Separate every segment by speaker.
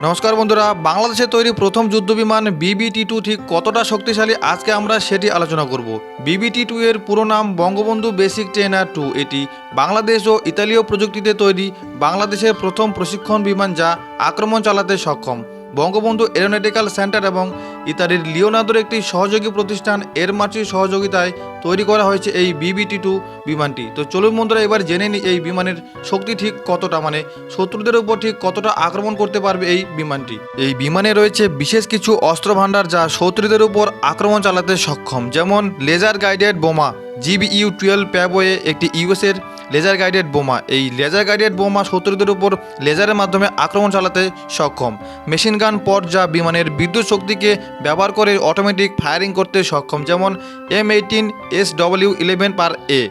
Speaker 1: নমস্কার বন্ধুরা, বাংলাদেশে তৈরি প্রথম যুদ্ধ বিমান বিবিটি টু ঠিক কতটা শক্তিশালী আজকে আমরা সেটি আলোচনা করব। বিবিটি টু এর পুরো নাম বঙ্গবন্ধু বেসিক ট্রেনার টু এটি বাংলাদেশ ও ইতালীয় প্রযুক্তিতে তৈরি বাংলাদেশের প্রথম প্রশিক্ষণ বিমান যা আক্রমণ চালাতে সক্ষম। বঙ্গবন্ধু এরোনটিক্যাল সেন্টার এবং ইতালির লিওনার্দোর একটি সহযোগী প্রতিষ্ঠান এর মার্চির সহযোগিতায় তৈরি করা হয়েছে এই বিবিটি টু বিমানটি। তো চলুন বন্ধুরা, এবার জেনে নিই এই বিমানের শক্তি ঠিক কতটা মানে শত্রুদের উপর ঠিক কতটা আক্রমণ করতে পারবে এই বিমানটি। এই বিমানে রয়েছে বিশেষ কিছু অস্ত্র ভাণ্ডার যা শত্রুদের উপর আক্রমণ চালাতে সক্ষম, যেমন লেজার গাইডেড বোমা, জিবিইউ টুয়েলভ প্যাবয়ে একটি ইউএসের লেজার গাইডেড বোমা। এই লেজার গাইডেড বোমা শত্রুদের উপর লেজারের মাধ্যমে আক্রমণ চালাতে সক্ষম। মেশিন গান পট যা বিমানের বিদ্যুৎ শক্তিকে ব্যবহার করে অটোমেটিক ফায়ারিং করতে সক্ষম, যেমন M eighteen S W eleven per A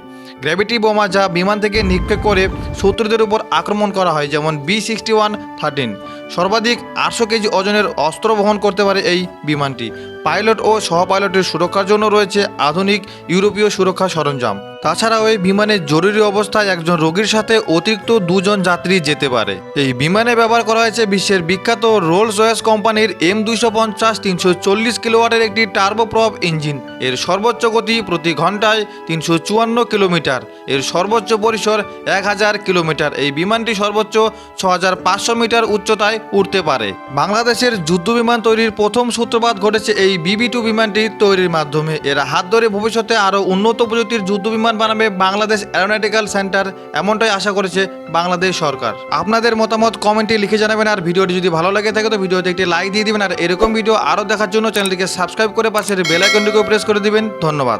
Speaker 1: gravity বোমা যা বিমান থেকে নিক্ষেপ করে শত্রুদের উপর আক্রমণ করা হয়, যেমন বি সিক্সটি ওয়ান থার্টিন সর্বাধিক আটশো কেজি ওজনের অস্ত্র বহন করতে পারে এই বিমানটি। পাইলট ও সহ পাইলটের সুরক্ষার জন্য রয়েছে আধুনিক ইউরোপীয় সুরক্ষা সরঞ্জাম। তাছাড়াও এই বিমানে জরুরি অবস্থায় একজন রোগীর সাথে অতিরিক্ত দুজন যাত্রী যেতে পারে। এই বিমানে ব্যবহার করা হয়েছে বিশ্বের বিখ্যাত রোলস রয়েস কোম্পানির এম দুইশো পঞ্চাশ তিনশো চল্লিশ কিলোওয়াটের একটি টার্বোপ্রপ ইঞ্জিন। এর সর্বোচ্চ গতি প্রতি ঘন্টায় তিনশো চুয়ান্ন কিলোমিটার। এর সর্বোচ্চ পরিসর এক হাজার কিলোমিটার। এই বিমানটি সর্বোচ্চ ছ হাজার পাঁচশো মিটার উচ্চতায় উঠতে পারে। বাংলাদেশের যুদ্ধ বিমান তৈরির প্রথম সূত্রপাত ঘটেছে এই বিবি টু বিমানটি তৈরির মাধ্যমে। এরা হাত ধরে ভবিষ্যতে আরও উন্নত প্রযুক্তির যুদ্ধ বিমান বানাবে বাংলাদেশ অ্যারোনটিক্যাল সেন্টার এমনটাই আশা করেছে বাংলাদেশ সরকার। আপনাদের মতামত কমেন্টে লিখে জানাবেন, আর ভিডিওটি যদি ভালো লাগে থাকে তো ভিডিওতে একটি লাইক দিয়ে দিবেন, আর এরকম ভিডিও আরও দেখার জন্য চ্যানেলটিকে সাবস্ক্রাইব করে পাশের বেল আইকনটিকেও প্রেস করে দিবেন। ধন্যবাদ।